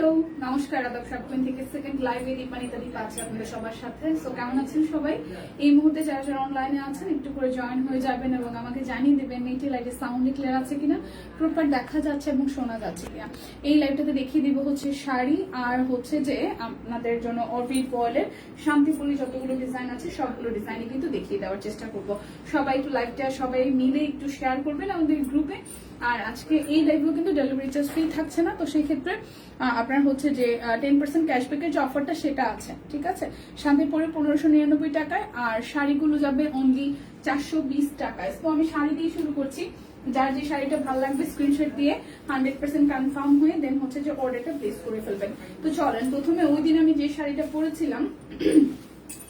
Hello, নমস্কার, আদাব সাবকুইন থেকে সেকেন্ড লাইভে দীপানি দীপ আছে আপনাদের সবার সাথে। সো কেমন আছেন সবাই? এই মুহূর্তে যারা যারা অনলাইনে আছেন, একটু করে জয়েন হয়ে যাবেন এবং আমাকে জানিয়ে দেবেন এইটি লাইভে সাউন্ড ক্লিয়ার আছে কিনা। প্রপার দেখা যাচ্ছে এবং শোনা যাচ্ছে কিনা। এই লাইভটাতে দেখিয়ে দিব হচ্ছে শাড়ি আর হচ্ছে যে আপনাদের জন্য অরবিট বয়েলের শান্তিপুরি যতগুলো ডিজাইন আছে, সবগুলো ডিজাইনই কিন্তু দেখিয়ে দেওয়ার চেষ্টা করব। সবাই একটু লাইভটা সবাই মিলে একটু শেয়ার করবেন আমাদের গ্রুপে আর আজকে এই লাইভেও কিন্তু ডেলিভারি চার্জ ফ্রি থাকছে না, তো সেই ক্ষেত্রে আপনার হচ্ছে যে টেন পার্সেন্ট ক্যাশব্যাকের যে অফারটা সেটা আছে, ঠিক আছে? শান্তিপুরে পনেরোশো নিরানব্বই টাকায়, আর শাড়িগুলো যাবে অনলি চারশো বিশ টাকায়। তো আমি শাড়ি দিয়ে শুরু করছি। যার যে শাড়িটা ভালো লাগবে স্ক্রিনশট দিয়ে হান্ড্রেড পার্সেন্ট কনফার্ম হয়ে দেন হচ্ছে যে অর্ডারটা প্লেস করে ফেলবেন। তো চলেন, প্রথমে ওই দিন আমি যে শাড়িটা পরেছিলাম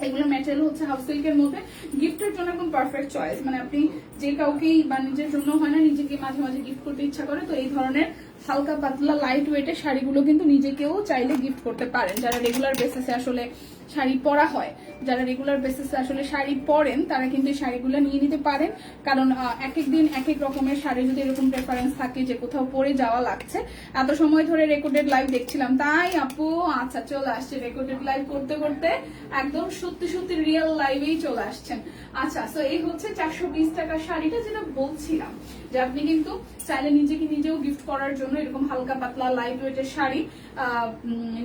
এগুলো ম্যাটেরিয়াল হচ্ছে হাউস সিল্কের মধ্যে। গিফটের জন্য একদম পারফেক্ট চয়েস মানে আপনি যে কাউকেই বা নিজের জন্য হয় না, নিজেকে মাঝে মাঝে গিফট করতে ইচ্ছা করে, তো এই ধরনের হালকা পাতলা লাইট ওয়েটের শাড়িগুলো কিন্তু নিজেকেও চাইলে গিফট করতে পারেন। যারা রেগুলার বেসিসে আসলে শাড়ি পরা হয়। যারা রেগুলার বেসিসে আসলে শাড়ি পরেন, তারা কিন্তু এই শাড়িগুলো নিয়ে নিতে পারেন। কারণ এক এক দিন এক এক রকমের শাড়ি যদি এরকম প্রেফারেন্স থাকে যে কোথাও পরে যাওয়া লাগছে। এত সময় ধরে রেকর্ডেড লাইভ দেখছিলাম। তাই আপু আচ্ছা চলে আসছে রেকর্ডেড লাইভ করতে করতে। একদম সত্যি সত্যি রিয়েল লাইভেই চলে আসছেন। আচ্ছা তো এই হচ্ছে চারশো বিশ টাকার শাড়িটা যেটা বলছিলাম, যে আপনি কিন্তু চাইলে নিজেকে নিজেও গিফট করার জন্য এরকম হালকা পাতলা লাইট ওয়েটের শাড়ি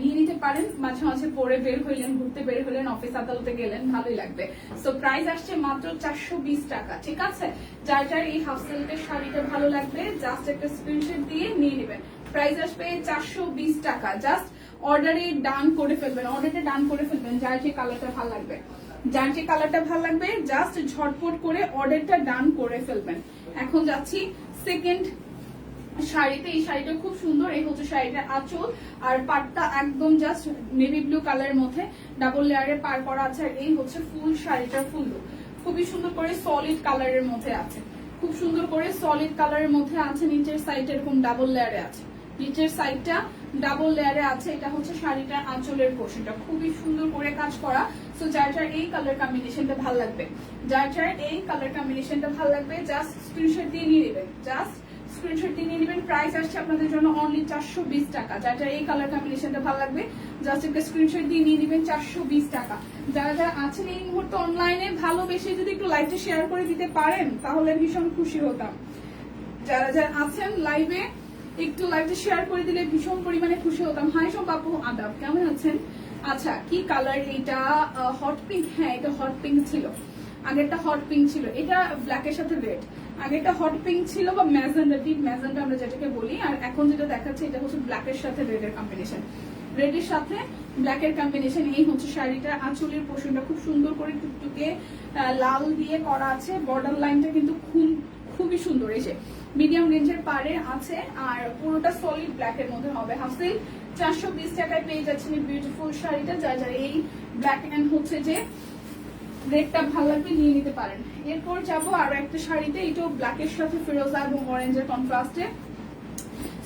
নিয়ে নিতে পারেন। মাঝে মাঝে পরে বের হইলেন বের হইলেন অফিস আদালতে গেলেন, ভালোই লাগবে। সো প্রাইস আসছে মাত্র চারশো বিশ টাকা, ঠিক আছে? যার যার এই হাফ সিল্কের শাড়িটা ভালো লাগবে জাস্ট একটা স্ক্রিনশট দিয়ে নিয়ে নেবেন। প্রাইস আসবে চারশো বিশ টাকা জাস্ট অর্ডারে ডান করে ফেলবেন অর্ডারে ডান করে ফেলবেন, যার যে কালারটা ভালো লাগবে। যার যে কালারটা ভালো লাগবে জাস্ট ঝটপট করে অর্ডারটা ডান করে ফেলবেন। এখন যাচ্ছি সেকেন্ড শাড়িতে, এই শাড়িটা খুব সুন্দর, এই হচ্ছে শাড়িটার আঁচল, আর পাটটা একদম জাস্ট নেভি ব্লু কালারের মধ্যে ডাবল লেয়ারে পার করা আছে, আর এই হচ্ছে ফুল শাড়িটার ফুল খুবই সুন্দর করে সলিড কালারের মধ্যে আছে। খুব সুন্দর করে সলিড কালারের মধ্যে আছে, নিচের সাইড এরকম ডাবল লেয়ারে আছে। নিচের সাইডটা ডাবল লেয়ারে আছে, এটা হচ্ছে শাড়িটার আঁচলের পোর্শনটা খুবই সুন্দর করে কাজ করা। সো যার যার এই কালার কম্বিনেশনটা ভালো লাগবে, যার যার এই কালার কম্বিনেশনটা ভালো লাগবে জাস্ট স্ক্রিনশট দিয়ে নিয়ে নেবেন। জাস্ট স্ক্রিনশট নিয়ে আপনাদের অনলি চারশো বিশ টাকা। এই ভালো লাগবে দিয়ে চারশো বিশ টাকা। যারা আছেন এই মুহূর্তে অনলাইনে ভালোবেসে যদি একটু শেয়ার করে দিতে পারেন, তাহলে ভীষণ খুশি হতাম। যারা যারা আছেন লাইভে একটু শেয়ার করে দিলে ভীষণ পরিমাণে খুশি হতাম। হাই সব বাপু আদাব, কেমন আছেন? আচ্ছা কি কালার এটা হট পিঙ্ক হ্যাঁ এটা হট পিঙ্ক ছিল। আগেরটা হট পিঙ্ক ছিল। এটা ব্ল্যাকের সাথে রেড আগেরটা হট পিঙ্ক ছিল বা ম্যাজেন্ডা ডিপ ম্যাজেন্ডা আমরা যেটাকে বলি, আর এখন যেটা দেখাচ্ছে এটা হচ্ছে ব্ল্যাকের সাথে রেডের কম্বিনেশন রেডের সাথে ব্ল্যাকের কম্বিনেশন এই হচ্ছে শাড়িটা। আঁচলের পোষণটা খুব সুন্দর করে টুকটুকে লাল দিয়ে করা আছে। বর্ডার লাইনটা কিন্তু খুব খুবই সুন্দর। এসে মিডিয়াম রেঞ্জের পারে আছে, আর পুরোটা সলিড ব্ল্যাক এর মধ্যে হবে। হাফসিল চারশো বিশ টাকায় পেয়ে যাচ্ছেন এই বিউটিফুল শাড়িটা। যার যার এই ব্ল্যাক অ্যান্ড হচ্ছে যে রেডটা ভালো লাগবে, নিয়ে নিতে পারেন। এরপর যাব আর একটা শাড়িতে, এটাও ব্ল্যাকের সাথে ফিরোজা এবং অরেঞ্জের কন্ট্রাস্টে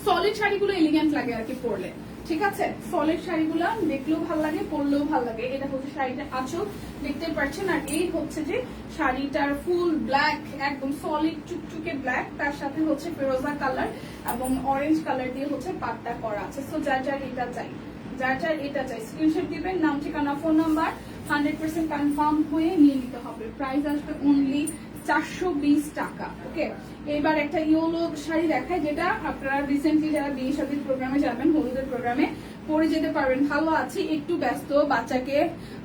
সলিড শাড়িগুলো এলিগেন্ট লাগে আর কি পরলে, ঠিক আছে? সলিড শাড়িগুলো দেখলেও ভালো লাগে, পরলেও ভালো লাগে। এটা হচ্ছে শাড়িটা আঁচল, দেখতে পাচ্ছেন? আর এই হচ্ছে যে শাড়িটার ফুল ব্ল্যাক একদম সলিড চুকচুকে ব্ল্যাক তার সাথে হচ্ছে ফিরোজা কালার এবং অরেঞ্জ কালার দিয়ে হচ্ছে পাটটা করা আছে। সো যার যার এটা চাই, যার যার এটা চাই স্ক্রিনশট দিবেন, নাম, ঠিকানা phone number hundred percent confirm হয়ে নিয়ে নিতে হবে। প্রাইস আসবে অনলি চারশো বিশ টাকা ওকে এবার একটা ইয়োলো শাড়ি দেখায় যেটা আপনারা রিসেন্টলি যারা বিয়ে শাদীর প্রোগ্রামে যাবেন, হলুদের প্রোগ্রামে পরে যেতে পারবেন। ভালো আছি, একটু ব্যস্ত, বাচ্চাকে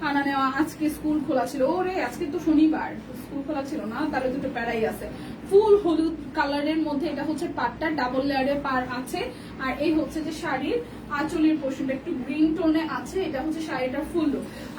আনা নেওয়া, আজকে স্কুল খোলা ছিল। ওরে, আজকে তো শনিবার। স্কুল খোলা ছিল না, তাহলে দুটো প্যারাই আছে। ফুল হলুদ কালারের মধ্যে এটা হচ্ছে পাটটা ডাবল লেয়ারের পার আছে। আর এই হচ্ছে যে শাড়ির আঁচলের পোর্শনটা একটু গ্রিন টোনে আছে, এটা হচ্ছে শাড়িটা ফুল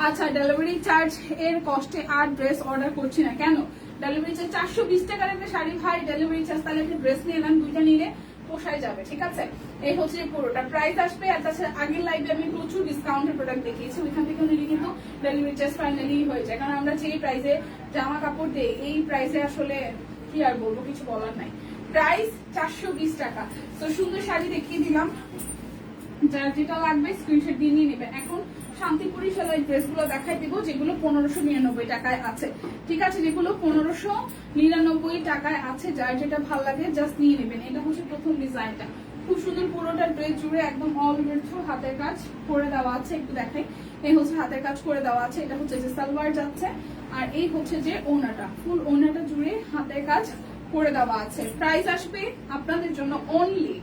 আচ্ছা ডেলিভারি চার্জ এর কষ্টে আর ড্রেস অর্ডার করছি না, কেন? ডেলিভারি চার্জ চারশো বিশ টাকার একটা শাড়ি, ভাই ডেলিভারি চার্জ তাহলে একটা ড্রেস নিয়ে এলাম দুইটা নিলে। পোষায় যাবে, ঠিক আছে? এই হচ্ছে পুরোটা প্রাইস আসবে, আর তাছাড়া আগের লাইভে আমি প্রচুর ডিসকাউন্টের প্রোডাক্ট দেখিয়েছি, ওইখান থেকে নিলে কিন্তু ডেলিভারি ফাইনালি হয়ে যায়। কারণ আমরা যে প্রাইসে জামা কাপড় দিই, এই প্রাইসে আসলে কি আর বলব, কিছু বলার নাই। প্রাইস চারশো বিশ টাকা। তো সুন্দর শাড়ি দেখিয়ে দিলাম। যার যেটা লাগবে স্ক্রিনশট দিয়ে নিয়ে নেবেন এখন শান্তিপুরি সেলাই ড্রেসগুলো দেখাই দিব, যেগুলো পনেরোশো নিরানব্বই টাকায় আছে। ঠিক আছে, যেগুলো পনেরোশো নিরানব্বই টাকায় আছে, যার যেটা ভালো লাগে জাস্ট নিয়ে নেবেন। এটা হচ্ছে প্রথম ডিজাইনটা। খুব সুন্দর পুরোটা ড্রেস জুড়ে একদম অল ওভার হাতের কাজ করে দেওয়া আছে, একটু দেখাই। এই হচ্ছে হাতের কাজ করে দেওয়া আছে, এটা হচ্ছে যে সালোয়ার যাচ্ছে, আর এই হচ্ছে যে ওনাটা। ফুল ওনাটা জুড়ে হাতের কাজ করে দেওয়া আছে। প্রাইস আসবে আপনাদের জন্য অনলি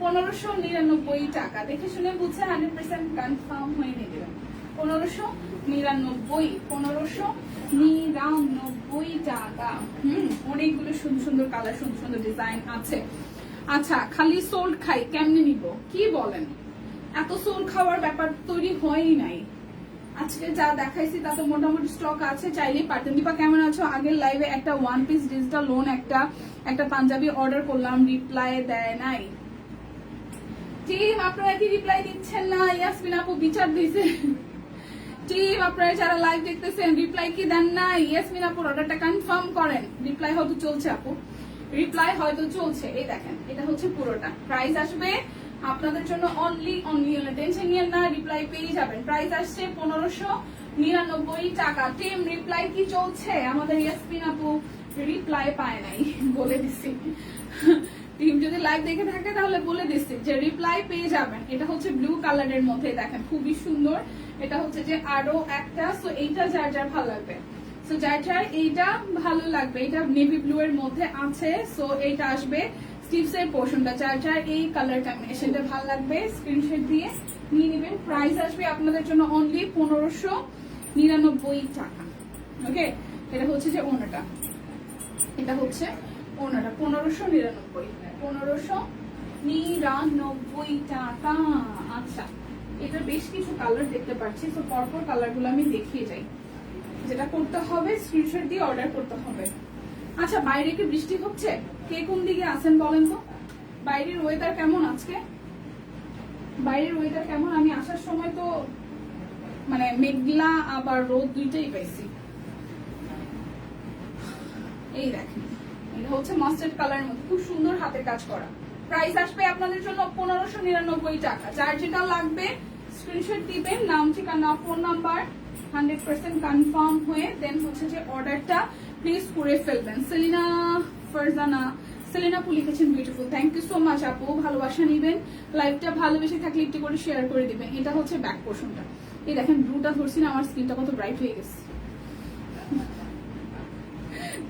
পনেরোশো নিরানব্বই টাকা। দেখে শুনে বুঝে হান্ড্রেড পার্সেন্ট কনফার্ম হয়ে নিয়ে দেবেন পনেরোশো নিরানব্বই পনেরোশো নিরানব্বই টাকা। হুম, অনেকগুলো সুন্দর সুন্দর কালার সুন্দর সুন্দর ডিজাইন আছে। আচ্ছা খালি সোল্ড খাই, কেমনে নিব? কি বলেন? এত সোল খাওয়ার ব্যাপার তৈরি হয়ই নাই। আজকে যা দেখাইছি তা তো মোটামুটি স্টক আছে। চাইলেই পারতেন। দীপা, কেমন আছো? আগের লাইভে একটা ওয়ান পিস ডিজিটাল লোন একটা একটা পাঞ্জাবি অর্ডার করলাম রিপ্লাই দেয় নাই। টিম, আপনারা কি রিপ্লাই দিচ্ছেন না? ইয়াসমিন আপু বিচার দিছে টিম, আপনারা যারা লাইভ দেখতেছেন রিপ্লাই কি দেন না ইয়াসমিন আপুর অর্ডারটা কনফার্ম করেন। রিপ্লাই হয়তো চলছে আপু। রিপ্লাই হয়তো চলছে। এই দেখেন, এটা হচ্ছে পুরোটা। প্রাইস আসবে আপনাদের জন্য অনলি অনলি টেনশন নিয়েন না রিপ্লাই পেয়ে যাবেন। প্রাইস আসছে পনেরোশো নিরানব্বই টাকা। টিম রিপ্লাই কি চলছে? আমাদের ইয়াসমিন আপু রিপ্লাই পায় নাই বলে দিছি। লাইভ দেখে থাকে, তাহলে বলে দিচ্ছি যে রিপ্লাই পেয়ে যাবেন। এটা হচ্ছে ব্লু কালারের মধ্যে দেখেন, খুবই সুন্দর। এটা হচ্ছে যে আরও একটা সো এইটা যার যার ভালো লাগবে। সো যার যার এইটা ভালো লাগবে এটা নেভি ব্লু এর মধ্যে আছে সো এইটা আসবে স্টিভস পোর্শনটা যার যার এই কালার কম্বিনেশনটা ভালো লাগবে। স্ক্রিনশট দিয়ে নিয়ে নেবেন। প্রাইস আসবে আপনাদের জন্য অনলি পনেরোশো নিরানব্বই টাকা। ওকে এটা হচ্ছে যে ওনাটা এটা হচ্ছে ওনাটা পনেরোশো নিরানব্বই। পনেরোশো নিরানব্বই টাকা। আচ্ছা এটা বেশ কিছু কালার দেখতে পাচ্ছি তো পরপর কালারগুলো আমি দেখিয়ে যাই। যেটা করতে হবে স্ক্রিনশট দিয়ে অর্ডার করতে হবে। আচ্ছা বাইরে কি বৃষ্টি হচ্ছে? কে কোন দিকে আছেন বলেন তো? বাইরের ওয়েদার কেমন আজকে? বাইরের ওয়েদার কেমন? আমি আসার সময় তো মানে মেঘলা আবার রোদ দুইটাই পাইছি। এই দেখেন। হচ্ছে মাস্টার্ড কালারের মধ্যে। খুব সুন্দর হাতের কাজ করা। প্রাইস আসবে আপনাদের জন্য পনেরোশো নিরানব্বই টাকা। যার যেটা লাগবে স্ক্রিনশট দিবেন, নাম, ঠিকানা phone number hundred percent confirm হয়ে দেন হচ্ছে যে অর্ডারটা প্লিজ করে ফেলবেন। সেলিনা, ফারজানা, সেলিনা আপু লিখেছেন beautiful thank you so much আপু, ভালোবাসা নিবেন। লাইভটা ভালোবেসে থাকলে একটু করে শেয়ার করে দিবেন। এটা হচ্ছে ব্যাক পোর্শনটা এই দেখেন ব্লুটা ধরছি না, আমার স্কিনটা কত ব্রাইট হয়ে গেছে।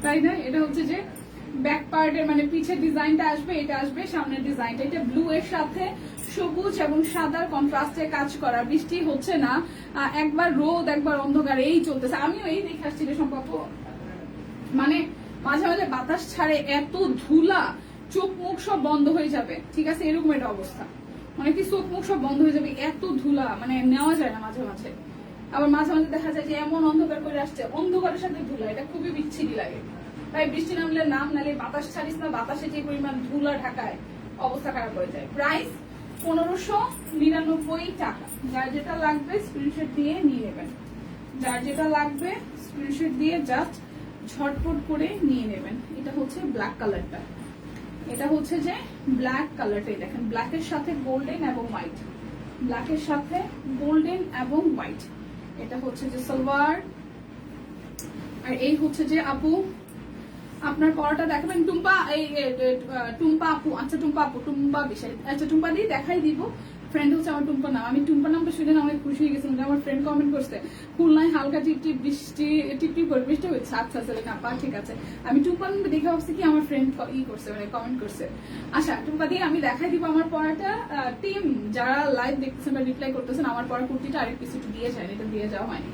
তাই না? এটা হচ্ছে যে ব্যাক পার্টের মানে পিছের ডিজাইনটা আসবে, এটা আসবে, সামনের ডিজাইনটা। এটা ব্লু এর সাথে সবুজ এবং সাদার কন্ট্রাস্টে কাজ করা। বৃষ্টি হচ্ছে না। একবার রোদ, একবার অন্ধকার, এই চলতেছে। আমিও এই দেখে আসছি রে সম্পর্ক। মানে মাঝে মাঝে বাতাস ছাড়ে, এত ধুলা, চোখ মুখ সব বন্ধ হয়ে যাবে। ঠিক আছে? এরকম একটা অবস্থা। মানে কি চোখ মুখ সব বন্ধ হয়ে যাবে? এত ধুলা মানে নেওয়া যায় না মাঝে মাঝে। আবার মাঝে মাঝে দেখা যায় যে এমন অন্ধকার করে আসছে। অন্ধকারের সাথে ধুলা, এটা খুবই বিচ্ছিরি লাগে। তাই বৃষ্টি নামলে নাম নালে বাতাস ছাড়িস না, বাতাসে যে পরিমাণ ধুলা ঢাকায় অবস্থা খারাপ হয়ে যায়। প্রাইস পনেরোশো নিরানব্বই টাকা। যার যেটা লাগবে স্ক্রিনশট দিয়ে নিয়ে নেবেন। যার যেটা লাগবে স্ক্রিনশট দিয়ে জাস্ট ঝটপট করে নিয়ে নেবেন। এটা হচ্ছে ব্ল্যাক কালারটা এটা হচ্ছে যে ব্ল্যাক কালারটাই দেখেন ব্ল্যাকের সাথে গোল্ডেন এবং হোয়াইট ব্ল্যাকের সাথে গোল্ডেন এবং হোয়াইট এটা হচ্ছে যে সালোয়ার আর এই হচ্ছে যে আপু আপনার পরোটা দেখাবেন টুম্পা, এই টুম্পা আপু আচ্ছা টুম্পা আপু, টুম্পা বিশাল আচ্ছা টুম্পা দিয়ে দেখাই দিব। ফ্রেন্ড হচ্ছে আমার টুম্পা নাম। আমি টুম্পা নামটা শুনে অনেক খুশি হয়ে গেছিলাম আমার ফ্রেন্ড কমেন্ট করছে, খুলনায় হালকা টিপ টিপ বৃষ্টি টিপ টিপ করে বৃষ্টি হচ্ছে। আচ্ছা আচ্ছা না পা ঠিক আছে। আমি টুম্পা নামটা দেখে ভাবছি কি আমার ফ্রেন্ড ই করছে মানে কমেন্ট করছে। আচ্ছা টুম্পা দিয়ে আমি দেখাই দিব আমার পড়াটা টিম যারা লাইভ দেখতেছেন বা রিপ্লাই করতেছেন, আমার পড়া কুর্তিটা আরেক কিছু দিয়ে যায় এটা দিয়ে যাওয়া হয়নি।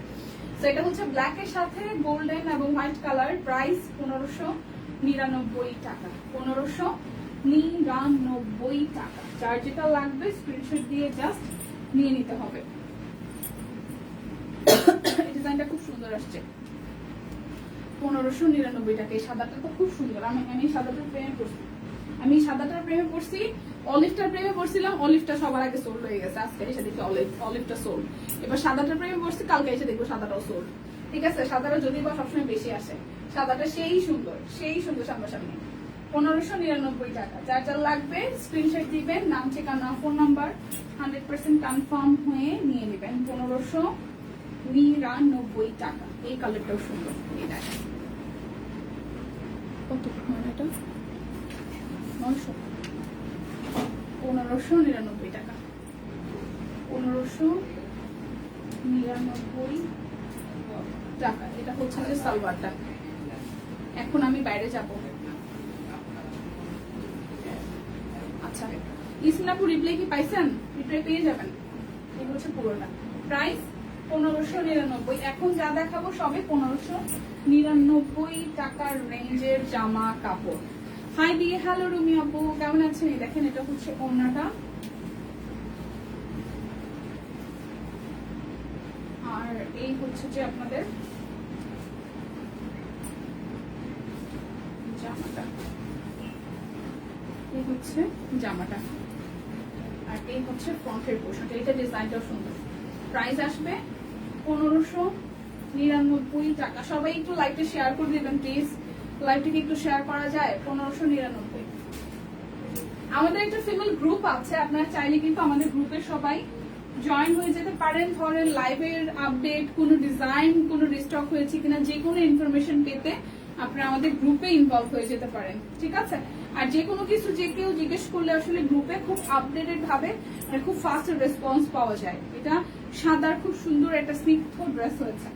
তো এটা হচ্ছে ব্ল্যাক এর সাথে গোল্ডেন এবং হোয়াইট কালার প্রাইস পনেরোশো নিরানব্বই টাকা। পনেরোশো নিরানব্বই টাকা। যার যেটা লাগবে স্ক্রিনশট দিয়ে জাস্ট নিয়ে নিতে হবে। ডিজাইনটা খুব সুন্দর আসছে। পনেরোশো নিরানব্বই টাকা। এই সাদাটা তো খুব সুন্দর। আমি আমি সাদাটার প্রেমে পড়ছি। আমি সাদাটার প্রেমে পড়ছি অলিভটার প্রেমে পড়ছিলাম, অলিভটা সবার আগে সোল্ড হয়ে গেছে। আজকে এসে দেখি অলিভ অলিভটা সোল্ড এবার সাদাটার প্রেমে পড়ছি, কালকে এসে দেখব সাদাটাও সোল্ড ঠিক আছে? সাদাটা যদি বা সবসময় বেশি আসে, সাদাটা সেই সুন্দর সেই সুন্দর সামনাসামনি। পনেরোশো নিরানব্বই টাকা। যার যার লাগবে স্ক্রিনশট দিবেন, নাম, ঠিকানা phone number hundred percent confirm হয়ে নিয়ে নেবেন। পনেরোশো নিরানব্বই টাকা। এই কালারটাও সুন্দর। এই কত? এটা নয়শো। পনেরোশো নিরানব্বই টাকা। পনেরোশো নিরানব্বই টাকা। এটা হচ্ছে যে সালোয়ারটা এখন আমি বাইরে যাব। আচ্ছা ইসলামপুর রিপ্লাই কি পাইছেন? রিপ্লাই পেয়ে যাবেন। এই হচ্ছে পুরোটা। প্রাইস পনেরোশো নিরানব্বই। এখন যা দেখাবো সবে পনেরোশো নিরানব্বই টাকার রেঞ্জের জামা কাপড়। হাই দিয়ে হ্যালো রুমি আপু কেমন আছেন? দেখেন, এটা হচ্ছে ওড়নাটা। আর এই হচ্ছে যে আপনাদের জামাটা। এই হচ্ছে জামাটা। আর এই হচ্ছে ফ্রন্টের পোর্শনটা এটা ডিজাইনটাও সুন্দর। প্রাইস আসবে পনেরোশো নিরানব্বই টাকা। সবাই একটু লাইভটা শেয়ার করে দিবেন প্লিজ লাইভটাকে একটু শেয়ার করা যায়, পনেরোশো নিরানব্বই। আমাদের একটা ফিমেল গ্রুপ আছে, আপনারা চাইলে কিন্তু আমাদের গ্রুপের সবাই জয়েন হয়ে যেতে পারেন। ধরেন লাইভের আপডেট কোনো ডিজাইন কোনো রিস্টক হয়েছে কিনা, যে কোনো ইনফরমেশন পেতে আপনারা আমাদের গ্রুপে ইনভলভ হয়ে যেতে পারেন, ঠিক আছে? আর যে কোনো কিছু যে কেউ জিজ্ঞেস করলে আসলে গ্রুপে খুব আপডেটেড ভাবে খুব ফাস্ট রেসপন্স পাওয়া যায়। এটা সাদার খুব সুন্দর একটা স্নিগ্ধ ড্রেস হয়েছে।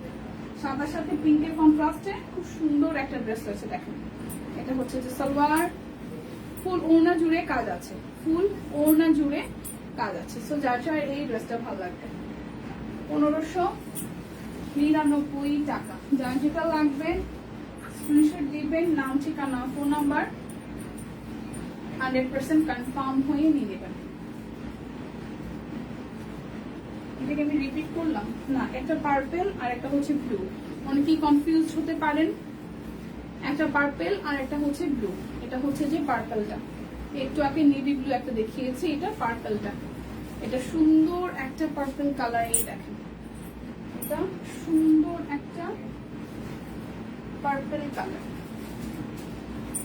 সাদার সাথে পিঙ্কের কন্ট্রাস্টে খুব সুন্দর একটা ড্রেস হয়েছে দেখেন। এটা হচ্ছে যে সালোয়ার, ফুল ওড়না জুড়ে কাজ আছে, ফুল ওড়না জুড়ে কাজ আছে। সো যার যার এই ড্রেসটা ভালো লাগবে। পনেরোশো নিরানব্বই টাকা। যার যেটা লাগবে স্ক্রিনশট দিবেন, নাম, ঠিকানা phone number hundred percent confirm হয়ে নিয়ে নেবেন। এটাকে আমি রিপিট করলাম। না, একটা পার্পেল আর একটা হচ্ছে ব্লু অনেকেই কনফিউজ হতে পারেন। একটা পার্পেল আর একটা হচ্ছে ব্লু এটা হচ্ছে যে পার্পেলটা একটু আগে নেভি ব্লু একটা দেখিয়েছি, এটা পার্পেলটা এটা সুন্দর একটা পার্পেল কালার এই দেখেন। এটা সুন্দর একটা পার্পেল কালার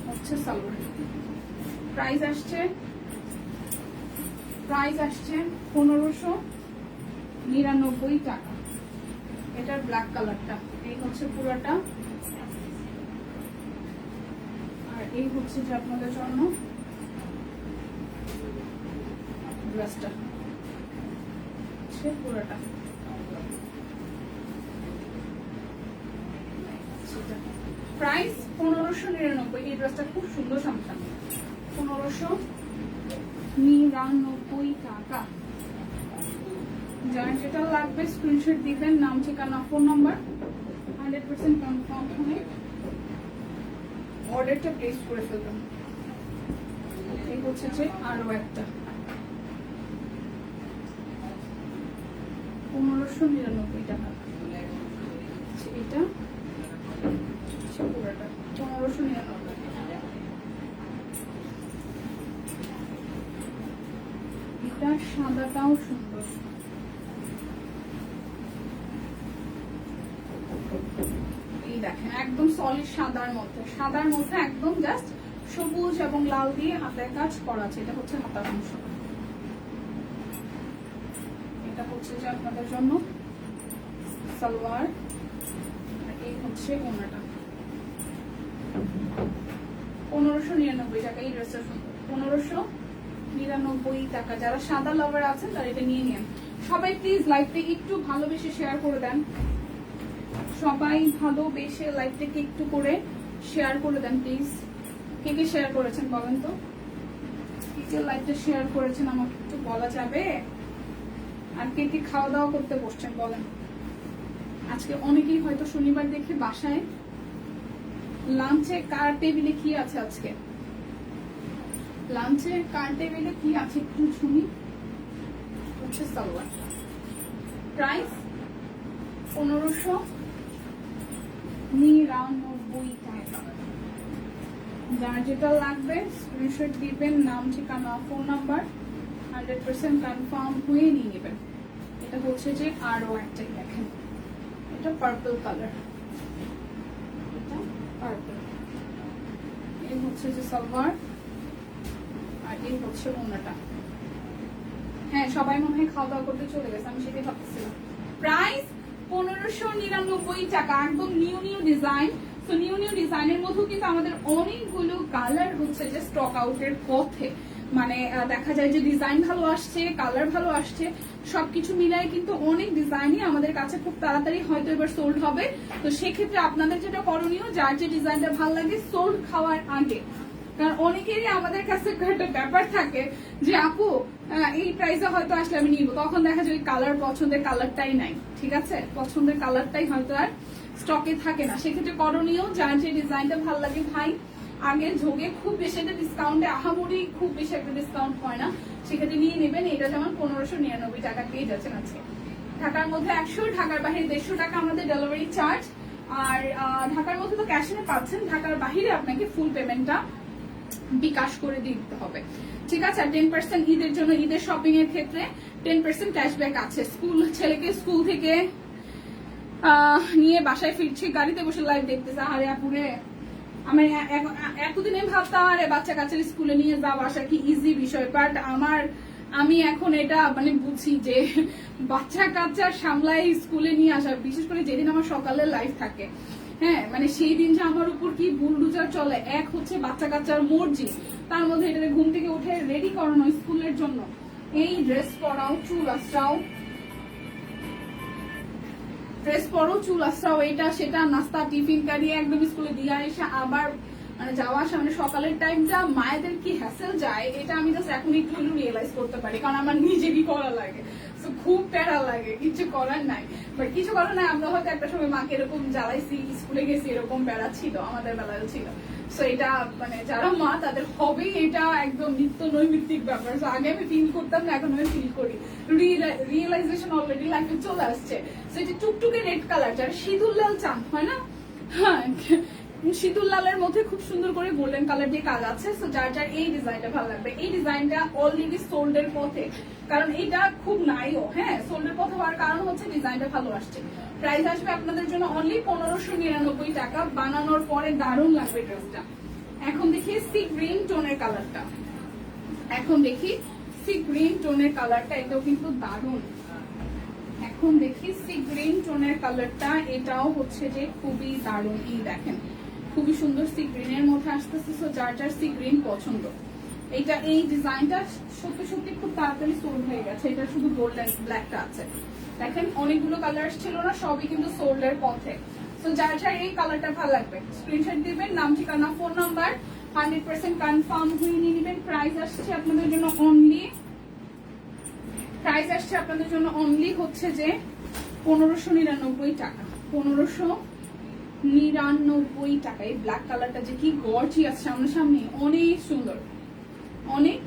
হচ্ছে সালোয়ার প্রাইস আসছে। প্রাইস আসছে পনেরোশো। নিরানব্বই টাকা। এটার ব্ল্যাক কালারটা এই হচ্ছে পুরোটা। আর এই হচ্ছে যে আপনাদের জন্য ড্রেসটা হচ্ছে পুরোটা। প্রাইস পনেরোশো নিরানব্বই। এই ড্রেসটা খুব সুন্দর সামসাম পনেরোশো নিরানব্বই টাকা। যার যেটা লাগবে স্ক্রিনশট দিবেন নাম ঠিকানা phone number hundred percent confirm হয়ে অর্ডারটা প্লেস করে ফেলবেন। এই হচ্ছে যে আরও একটা। পনেরোশো নিরানব্বই টাকা। আচ্ছা, এটা? আচ্ছা, পনেরোশো নিরানব্বই। এটা সাদাটাও সুন্দর এই দেখেন একদম সলিড সাদার মধ্যে। সাদার মধ্যে একদম জাস্ট সবুজ এবং লাল দিয়ে হাতের কাজ করা আছে। এটা হচ্ছে হাতার অংশ। এটা হচ্ছে যে আপনাদের জন্য সালোয়ার। এই হচ্ছে ওনাটা। পনেরোশো নিরানব্বই টাকা এই ড্রেসটা সুন্দর পনেরোশো নিরানব্বই টাকা। যারা সাদা লাভার আছেন, তারা এটা নিয়ে নেন। সবাই প্লিজ লাইভটা একটু ভালোবেসে শেয়ার করে দেন। সবাই ভালোবেসে লাইভটাকে একটু করে শেয়ার করে দেন প্লিজ কে কে শেয়ার করেছেন বলেন তো? কে কে লাইভটা শেয়ার করেছেন আমাকে একটু বলা যাবে? আর কে কে খাওয়া দাওয়া করতে বসছেন বলেন? আজকে অনেকেই হয়তো শনিবার দেখে বাসায়। লাঞ্চে কার টেবিলে কি আছে আজকে? লাঞ্চে কার টেবিলে কি আছে একটু শুনি? হচ্ছে সালোয়ার। প্রাইস পনেরোশো? নিরানব্বই টাকা। যার যেটা লাগবে স্ক্রিনশট দিবেন, নাম, ঠিকানা phone number hundred percent confirm হয়ে নিয়ে নেবেন। এটা হচ্ছে যে আরও একটাই দেখেন। এটা পার্পল কালার এটা পার্পল এই হচ্ছে যে সালোয়ার, আর এই হচ্ছে ওনাটা হ্যাঁ সবাই মনে হয় খাওয়া দাওয়া করতে চলে গেছে, আমি সেটাই ভাবতেছিলাম। প্রাইস পনেরোশো নিরানব্বই টাকা, একদম নিউ নিউ ডিজাইন তো নিউ নিউ ডিজাইনের মধ্যেও কিন্তু আমাদের অনেকগুলো কালার হচ্ছে যে স্টক আউটের পথে। মানে দেখা যায় যে ডিজাইন ভালো আসছে কালার ভালো আসছে, সবকিছু মিলাই কিন্তু অনেক ডিজাইনই আমাদের কাছে খুব তাড়াতাড়ি হয়তো এবার সোল্ড হবে। তো সেক্ষেত্রে আপনাদের যেটা করণীয়, যার যে ডিজাইনটা ভালো লাগে সোল্ড খাওয়ার আগে কারণ অনেকেরই আমাদের কাছে একটা ব্যাপার থাকে যে, আপু এই প্রাইসে হয়তো আসলে আমি নিব। তখন দেখা যায় কালার পছন্দের কালারটাই নাই, ঠিক আছে? পছন্দের কালারটাই হয়তো আর স্টকে থাকে না। সেক্ষেত্রে করণীয়, যার যে ডিজাইনটা ভালো লাগে, ভাই আগে যোগে খুব বেশি একটা ডিসকাউন্টে আহামরি খুব বেশি একটা ডিসকাউন্ট হয় না। সেক্ষেত্রে নিয়ে নেবেন, এটা যেমন পনেরোশো নিরানব্বই টাকা পেয়ে যাচ্ছেন আজকে। ঢাকার মধ্যে একশো, ঢাকার বাইরে দেড়শো টাকা আমাদের ডেলিভারি চার্জ আর ঢাকার মধ্যে তো ক্যাশে পাচ্ছেন, ঢাকার বাহিরে আপনাকে ফুল পেমেন্টটা বিকাশ করে দিতে হবে। ঠিক আছে? টেন পার্সেন্ট ঈদের জন্য ঈদের শপিং এর ক্ষেত্রে টেন পার্সেন্ট ক্যাশব্যাক আছে। স্কুল ছেলেকে স্কুল থেকে নিয়ে বাসায় ফিরছি, গাড়িতে বসে লাইভ দেখতেছে। আরে আপুরে, আমি এতদিনে ভাবতাম, আরে বাচ্চা কাচ্চার স্কুলে নিয়ে যাওয়া আসা কি ইজি বিষয়? বাট আমার, আমি এখন এটা মানে বুঝি যে বাচ্চা কাচ্চা সামলাই স্কুলে নিয়ে আসা বিশেষ করে যেদিন আমার সকালের লাইফ থাকে হ্যাঁ মানে সেই দিন যে আমার উপর কি বুলডুজার চলে, এক হচ্ছে বাচ্চা কাচ্চার মর্জি, তার মধ্যে এটাতে ঘুম থেকে উঠে রেডি করানো স্কুলের জন্য। এই ড্রেস পরাও, চুল আসাও ড্রেস পরো, চুল আসাও এটা সেটা, নাস্তা, টিফিন, কারিয়ে একদম স্কুলে দিয়ে এসে আবার মানে যাওয়া আসা মানে সকালের টাইমটা মায়েদের কি হ্যাসেল যায় এটা আমি জাস্ট এখন একটু একটু রিয়েলাইজ করতে পারি। কারণ আমার নিজেরই করা লাগে। So, খুব প্যারা লাগে কিছু করার নাই। বাট কিছু করার নাই আমরা হয়তো একটা সময় মাকে এরকম জ্বালাইছি স্কুলে গেছি এরকম প্যারা ছিল আমাদের বেলায় ছিল। সো এটা মানে যারা মা তাদের হবেই এটা একদম নিত্য নৈমিত্তিক ব্যাপার। So, আগে আমি ফিল করতাম না এখন আমি ফিল করি। রিয়েলাইজেশন অলরেডি লাইফে চলে আসছে। সো এটা টুকটুকে রেড কালার যারা সিঁদুর লাল চান হয় না? হ্যাঁ শীতুল লালের মধ্যে খুব সুন্দর করে গোল্ডেন কালার দিয়ে কাজ আছে সো যার যার এই ডিজাইনটা ভালো লাগবে। এই ডিজাইনটা অলরেডি সোল্ডের পথে, কারণ এটা খুব নাইও হ্যাঁ সোল্ডের পথে হওয়ার কারণ হচ্ছে ডিজাইনটা ভালো আসছে। প্রাইস আসবে আপনাদের জন্য অনলি পনেরোশো নিরানব্বই টাকা, বানানোর পরে দারুণ লাগবে ড্রেসটা এখন দেখি সি গ্রিন টোনের কালারটা এখন দেখি সি গ্রিন টোনের কালারটা এটাও কিন্তু দারুণ। এখন দেখি সি গ্রিন টোনের কালারটা এটাও হচ্ছে যে খুবই দারুণ। এই দেখেন খুবই সুন্দর সি গ্রিনের মধ্যে আসতেছে সো যার যার সি গ্রিন পছন্দ। এটা, এই ডিজাইনটা সত্যি সত্যি খুব তাড়াতাড়ি সোল্ড হয়ে গেছে। এটা শুধু গোল্ডেন ব্ল্যাকটা আছে। দেখেন, অনেকগুলো কালার ছিল না, সবই কিন্তু সোল্ডের পথে। সো যার যার এই কালারটা ভালো লাগবে স্ক্রিনশট দিবেন, নাম, ঠিকানা phone number hundred percent confirm হয়ে নিয়ে নেবেন। প্রাইস আসছে আপনাদের জন্য অনলি প্রাইস আসছে আপনাদের জন্য অনলি হচ্ছে যে পনেরোশো নিরানব্বই টাকা। পনেরোশো নিরানব্বই টাকা এই ব্ল্যাক কালারটা যে কি গর্জিয়াস সামনাসামনি অনেক সুন্দর অনেক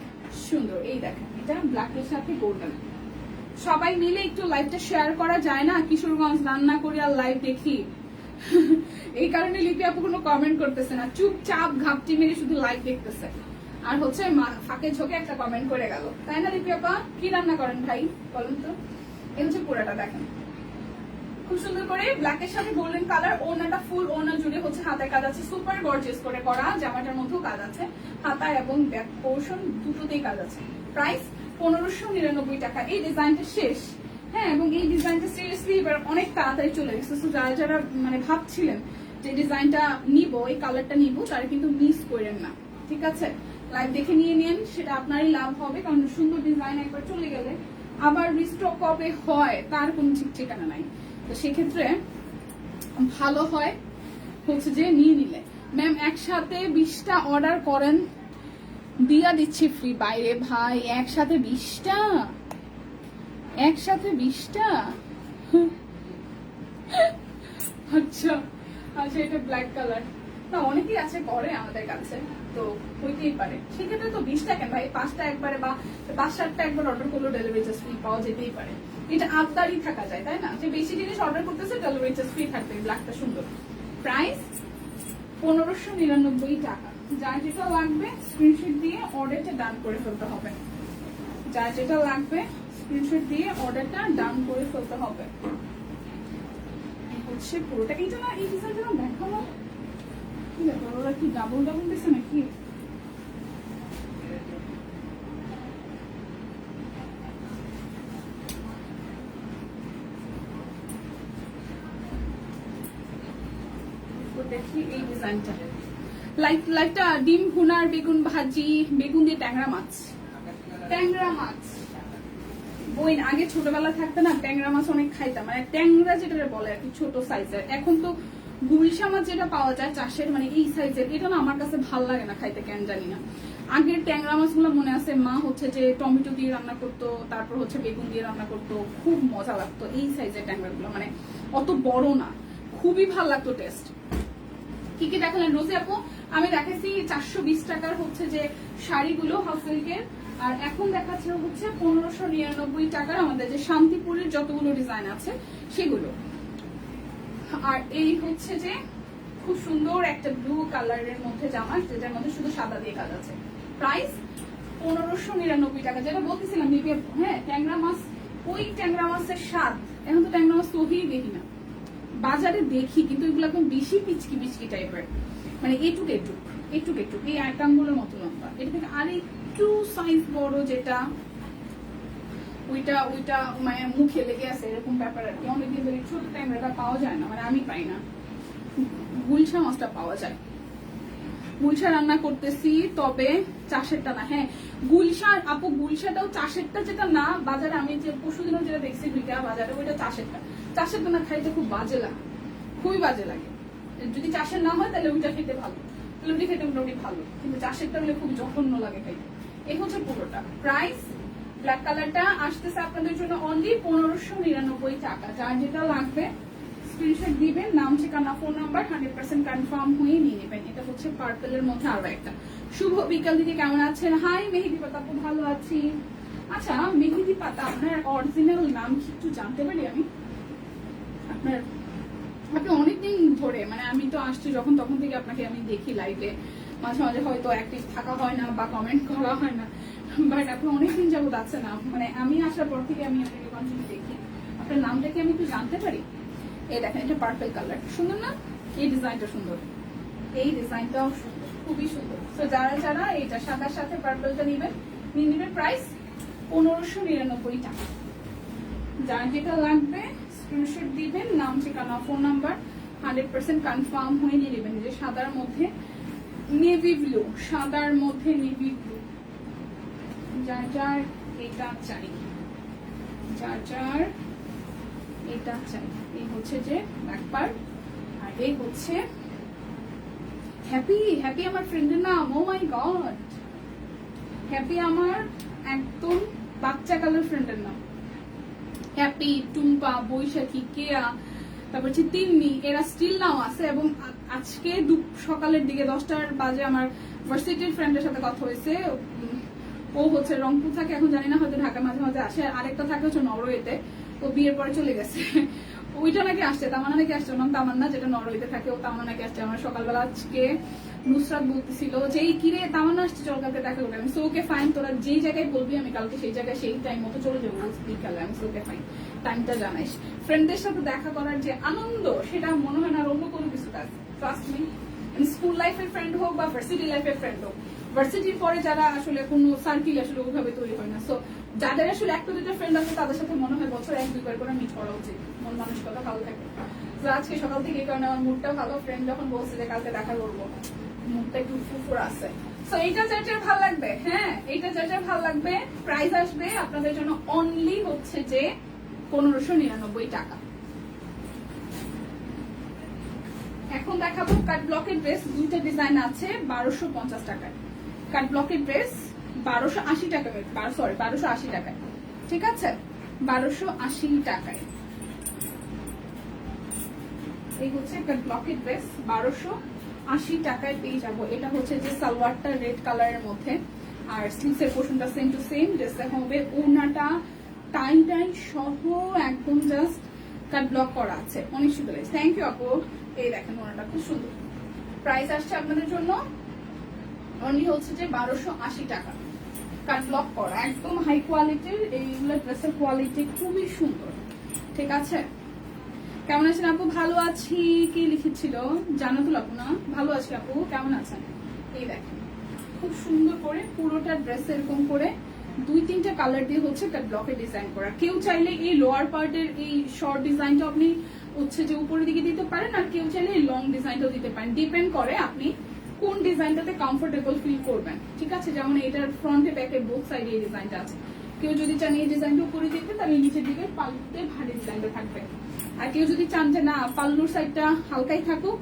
সুন্দর। এই দেখেন, এটা ব্ল্যাক ব্ল্যাকের সাথে গোল্ডেন সবাই মিলে একটু লাইভটা শেয়ার করা যায় না? কিশোরগঞ্জ রান্না করি আর লাইভ দেখি। এই কারণে লিপি আপু কোনো কমেন্ট করতেছে না। চুপচাপ ঘাপটি মেরে শুধু লাইভ দেখতেছে। আর হচ্ছে ফাঁকে ঝোঁকে একটা কমেন্ট করে গেল। তাই না, লিপি আপা? কি রান্না করেন ভাই? বলুন তো। এই হচ্ছে পুরাটা, দেখেন। খুব সুন্দর করে ব্ল্যাকের সাথে গোল্ডেন কালার ওনাটা ফুল ওনা জুড়ে হচ্ছে হাতের কাজ আছে। সুপার গর্জিয়াস করে করা জামাটার মধ্যেও কাজ আছে। হাতা এবং ব্যাক পোর্শন দুটোতেই কাজ আছে। প্রাইস পনেরোশো নিরানব্বই টাকা। এই ডিজাইনটা শেষ। হ্যাঁ এবং এই ডিজাইনটা সিরিয়াসলি এবার অনেক তাড়াতাড়ি চলে গেছে So, যারা যারা মানে ভাবছিলেন যে ডিজাইনটা নিব এই কালারটা নিব তারা কিন্তু মিস করেন না। ঠিক আছে? লাইভ দেখে নিয়ে নেন সেটা আপনারই লাভ হবে কারণ সুন্দর ডিজাইন একবার চলে গেলে আবার রিস্টক কবে হয় তার কোনো ঠিক ঠিকানা নাই। তো সেক্ষেত্রে ভালো হয় হচ্ছে যে নিয়ে নিলে। ম্যাম একসাথে বিশটা অর্ডার করেন, দিয়া দিচ্ছি ফ্রি বাইরে ভাই, একসাথে বিশটা? একসাথে বিশটা? আচ্ছা আচ্ছা এটা ব্ল্যাক কালার না, অনেকেই আছে, করে আমাদের কাছে, তো হইতেই পারে। সেক্ষেত্রে তো বিশটা কেন ভাই? পাঁচটা একবারে বা পাঁচ সাতটা একবার অর্ডার করলেও ডেলিভারি ফ্রি পাওয়া যেতেই পারে। এটা আবদারই থাকা যায়, তাই না? যে বেশি জিনিস অর্ডার করতেছে ডেলিভারি চার্জ ফ্রি থাকবে ব্ল্যাকটা সুন্দর। প্রাইস পনেরোশো নিরানব্বই টাকা। যার যেটা লাগবে স্ক্রিনশট দিয়ে অর্ডারটা ডান করে ফেলতে হবে। যার যেটা লাগবে স্ক্রিনশট দিয়ে অর্ডারটা ডান করে ফেলতে হবে। হচ্ছে পুরোটা এইটা না, এই ডিজাইনটা দেখানো। কি ব্যাপার, ওরা কি ডাবল ডাবল দিছে নাকি? তো দেখি এই ডিজাইনটা লাইফ লাইফটা ডিম, ভুনার, বেগুন ভাজি, বেগুন দিয়ে ট্যাংরা মাছ। ট্যাংরা মাছ। বই আগে ছোটবেলা থাকতে না ট্যাংরা মাছ অনেক খাইতাম। মানে ট্যাংরা যেটা বলে আর কি, ছোট সাইজের এখন তো গুলশা মাছ যেটা পাওয়া যায় চাষের মানে এই সাইজের এটা না আমার কাছে ভালো লাগে না খাইতে, কেন জানি না। আগের ট্যাংরা মাছগুলো মনে আছে, মা হচ্ছে যে টমেটো দিয়ে রান্না করতো, তারপর হচ্ছে বেগুন দিয়ে রান্না করতো, খুব মজা লাগতো এই সাইজের ট্যাংরাগুলো। মানে অত বড় না, খুবই ভালো লাগতো টেস্ট কি কি দেখালেন? রোজি আপু, আমি দেখাইছি চারশো বিশ টাকার হচ্ছে যে শাড়িগুলো হাউস সিল্কের আর এখন দেখাচ্ছে হচ্ছে পনেরোশো নিরানব্বই টাকার আমাদের যে শান্তিপুরের যতগুলো ডিজাইন আছে, সেগুলো। আর এই হচ্ছে যে খুব সুন্দর একটা ব্লু কালারের মধ্যে জামা, যেটার মধ্যে শুধু সাদা দিয়ে কাজ আছে। প্রাইস পনেরোশো নিরানব্বই টাকা, যেটা বলতেছিলাম হ্যাঁ ট্যাংরা মাছ, ওই ট্যাংরা মাছের স্বাদ। এখন তো ট্যাংরা মাছ তোহিই দেখি না। বাজারে দেখি, কিন্তু এগুলো একদম বেশি পিচকি পিচকি টাইপের। মানে এটুক এটুক এটুক এটুক এই আইটামগুলোর মতো লম্বা। এটা থেকে আর একটু সাইজ বড় যেটা, ওইটা ওইটা মানে মুখে লেগে আছে, এরকম ব্যাপার আর কি। অনেকদিন ধরে ছোট টাইম এটা পাওয়া যায় না মানে আমি পাই না। গুলশা মাছটা পাওয়া যায়। গুলশা রান্না করতেছি, তবে চাষেরটা না হ্যাঁ। গুলশা, আপু, গুলশাটাও চাষেরটা যেটা না, বাজারে আমি যে পরশুদিনও যেটা দেখছি দুইটা বাজারে ওইটা চাষেরটা। চাষেরটা না খাইতে খুব বাজে লাগে, খুবই বাজে লাগে। যদি চাষের না হয়, তাহলে ওইটা খেতে ভালো। তাহলে ওইটা খেতে মোটামুটি ভালো, কিন্তু চাষেরটা হলে খুব জঘন্য লাগে খাইতে। এই হচ্ছে পুরোটা। প্রাইস ব্ল্যাক কালারটা আসতেছে আপনাদের জন্য অনলি পনেরোশো নিরানব্বই টাকা। যার যেটা লাগবে স্ক্রিনশট দিবেন, নাম, ঠিকানা phone number hundred percent confirm হয়ে নিয়ে নেবেন। এটা হচ্ছে পার্পেলের মধ্যে আরও একটা। শুভ বিকাল, দিদি, কেমন আছেন? হাই মেহেদি পাতা, আপু ভালো আছি। আচ্ছা মেহেদি পাতা, আপনার অরিজিনাল নাম কি একটু জানতে পারি আমি? আপনার, আপনি অনেকদিন ধরে মানে আমি তো আসছি যখন তখন থেকে আপনাকে আমি দেখি লাইভে মাঝে মাঝে হয়তো অ্যাক্টিভ থাকা হয় না বা কমেন্ট করা হয় না। বাট আপনি অনেকদিন যাবত আছে না মানে আমি আসার পর থেকে আমি আপনাকে কন্টিনিউ দেখি। আপনার নামটা কি আমি একটু জানতে পারি? এই দেখেন, এটা পার্পল কালার সুন্দর না? এই ডিজাইনটা সুন্দর। এই ডিজাইনটাও সুন্দর, খুবই সুন্দর। তো যারা যারা এটা সাদার সাথে পার্পলটা নেবেন, নিয়ে নেবেন প্রাইস পনেরোশো নিরানব্বই টাকা। যার যেটা লাগবে স্ক্রিনশট দিবেন, নাম, ঠিকানা phone number hundred percent confirm হয়ে নিয়ে নেবেন। যে সাদার মধ্যে নেভি ব্লু সাদার মধ্যে নেভি ব্লু যার যার এটা চাই, যার যার এটা চাই। এই হচ্ছে যে ব্যাক আর এই হচ্ছে হ্যাপি হ্যাপি আমার ফ্রেন্ডের নাম ও মাই গড হ্যাপি আমার একদম বাচ্চা কালের ফ্রেন্ডের নাম। হ্যাপি টুম্পা, বৈশাখী, কেয়া, তারপর হচ্ছে তিন্নি, এরা স্টিল নাও আছে এবং আজকে দু- সকালের দিকে দশটার বাজে আমার ভার্সিটির ফ্রেন্ডের সাথে কথা হয়েছে। ও হচ্ছে রংপুর থাকে, এখন জানি না, হয়তো ঢাকা মাঝে মাঝে আসে। আরেকটা থাকে হচ্ছে নরওয়েতে। ও বিয়ের পরে চলে গেছে। ওইটা নাকি আসছে, তামান্না নাকি আসছে নাম তামান্না যেটা নরওয়েতে থাকে, ও তামান্না নাকি আসছে। আমার সকালবেলা আজকে নুসরাত বলতেছিল যে, এই কিরে, তামান্না আসছে চল কালকে দেখা করবে আমি সোকে ফাইন তোরা যেই জায়গায় বলবি, আমি কালকে সেই জায়গায় সেই টাইম মতো চলে যাব। বিকালে, আমি সোকে ফাইন টাইমটা জানাইস। ফ্রেন্ডদের সাথে দেখা করার যে আনন্দ, সেটা মনে হয় না আর অন্য কোনো কিছু কাজ ট্রাস্ট মি স্কুল লাইফের ফ্রেন্ড হোক বা ভার্সিটি লাইফের ফ্রেন্ড হোক ভার্সিটির পরে যারা আসলে কোনো সার্কিল আসলে ওইভাবে তৈরি হয় না। সো যাদের আসলে একটা দুটো ফ্রেন্ড আছে, তাদের সাথে মনে হয় বছর এক দুইবার করে মিট করা উচিত। মন মানসিকতা ভালো থাকে। তো আজকে সকাল থেকে এই কারণে আমার মুডটা ভালো। ফ্রেন্ড যখন বলছে যে কালকে দেখা করব মুডটা একটু ফুরফুর আছে। সো এইটা যার ভালো লাগবে হ্যাঁ? এইটা যার ভালো লাগবে প্রাইস আসবে আপনাদের জন্য অনলি হচ্ছে যে পনেরোশো নিরানব্বই টাকা। এখন দেখাবো কাট ব্লকের ড্রেস দুইটা ডিজাইন আছে, বারোশো পঞ্চাশ টাকায়। কাট ব্লকের ড্রেস বারোশো আশি টাকা সরি বারোশো আশি টাকায়। ঠিক আছে? বারোশো আশি টাকায়। এই হচ্ছে কাট ব্লকের ড্রেস, বারোশো আশি টাকায় পেয়ে যাব। এটা হচ্ছে যে সালোয়ারটা রেড কালারের মধ্যে। আর স্লিভসের পোর্শনটা সেম টু সেম ড্রেসটা হবে ওনাটা টাই টাই সহ একদম জাস্ট কাট ব্লক করা আছে। অনেক সুন্দর থ্যাংক ইউ আপু। এই দেখেন ওনাটা খুব সুন্দর। প্রাইস আসছে আপনাদের জন্য অনলি হচ্ছে যে বারোশো আশি টাকা। কাট ব্লক করা। একদম হাই কোয়ালিটির এইগুলো ড্রেসের কোয়ালিটি খুবই সুন্দর। ঠিক আছে? কেমন আছেন আপু? ভালো আছি। কি লিখেছিল? জানাতুল আপু না? ভালো আছি আপু। কেমন আছেন? এই দেখেন। খুব সুন্দর করে পুরোটা ড্রেস এরকম করে দুই তিনটা কালার দিয়ে হচ্ছে একটা ব্লকে ডিজাইন করা। কেউ চাইলে এই লোয়ার পার্টের এই শর্ট ডিজাইনটা আপনি হচ্ছে যে উপরের দিকে দিতে পারেন আর কেউ চাইলে এই লং ডিজাইনটাও দিতে পারেন। ডিপেন্ড করে আপনি কোন ডিজাইনটাতে কমফোর্টেবল ফিল করবেন। ঠিক আছে? যেমন এটার ফ্রন্টে ব্যাকে বোথ সাইডে এই ডিজাইনটা আছে। কেউ যদি চান এই ডিজাইনটা উপরে দিতে তাহলে নিচের দিকে পাল্লুতে ভারী ডিজাইনটা থাকবে। আর কেউ যদি চান যে না, পাল্লুর সাইডটা হালকাই থাকুক,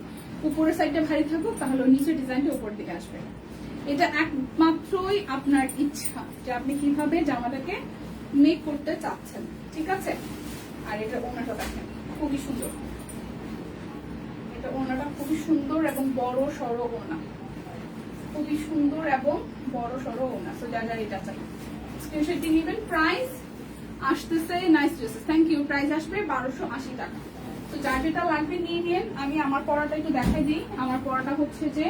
উপরের সাইডটা ভারী থাকুক, তাহলে নিচের ডিজাইনটা উপর দিকে আসবে। এটা একমাত্রই আপনার ইচ্ছা যে আপনি কীভাবে জামাটাকে মেক করতে চাচ্ছেন। ঠিক আছে? আর এটা ওনাটা দেখেন, খুবই সুন্দর। ওনাটা খুবই সুন্দর এবং বড় সড়ো ওনা খুবই সুন্দর এবং বড় সড়ো ওনা সো যা যা এটা চাই স্ক্রিনশট দিয়ে নেবেন। প্রাইস আসতেছে nice dresses thank you price আসবে বারোশো আশি টাকা। তো যার যেটা লাগবে নিয়ে নিন। আমি আমার পড়াটা একটু দেখাই দিই। আমার পড়াটা হচ্ছে যে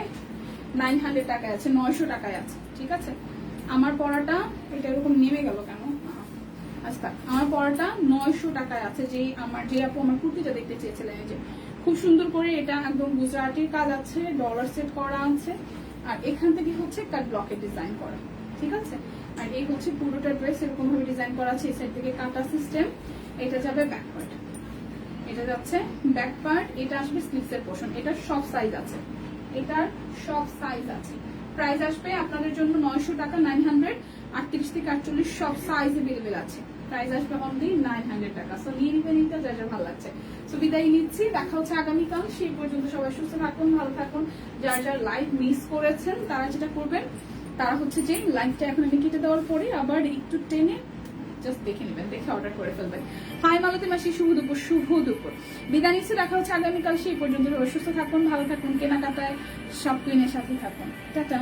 নাইন হান্ড্রেড টাকায় আছে, নয়শো টাকায় আছে। ঠিক আছে? আমার পড়াটা এটা এরকম নেমে গেল কেন? আচ্ছা আমার পড়াটা নয়শো টাকায় আছে। যে আমার, যে আপু আমার কুর্তিটা দেখতে চেয়েছিলেন যে খুব সুন্দর করে এটা একদম গুজরাটির কাজ আছে ডলার সেট করা আছে, আর এখান থেকে হচ্ছে কাট ব্লকের ডিজাইন করা, ঠিক আছে? আর এই হচ্ছে পুরোটা ড্রেস এরকম ভাবে ডিজাইন করা আছে, এই সাইড থেকে কাটা সিস্টেম এটা যাবে ব্যাক পার্ট এটা যাচ্ছে ব্যাক পার্ট এটা আসবে স্লিভসের পোর্শন এটা সব সাইজ আছে, এটার সব সাইজ আছে প্রাইস আসবে আপনাদের জন্য নয়শো টাকা নাইন হান্ড্রেড আটত্রিশ থেকে আটচল্লিশ, সব সাইজ এভেলেবেল আছে। প্রাইস আসবে অনলি নাইন হান্ড্রেড টাকা। সো নিয়ে নিতে নিতে যা যা ভালো লাগছে। সো বিদায় নিচ্ছি, দেখা হচ্ছে আগামীকাল। সেই পর্যন্ত সবাই সুস্থ থাকুন, ভালো থাকুন। যার যার লাইভ মিস করেছেন, তারা যেটা করবেন, তারা হচ্ছে যে লাইভটা এখন আমি কেটে দেওয়ার পরে আবার একটু টেনে জাস্ট দেখে নেবেন, দেখে অর্ডার করে ফেলবেন। হাই মালতী মাসি, শুভ দুপুর শুভ দুপুর। বিদায় নিচ্ছি, দেখা হচ্ছে আগামীকাল। সেই পর্যন্ত সুস্থ থাকুন, ভালো থাকুন, কেনাকাটায় সব কিনের সাথে থাকুন। টাটা।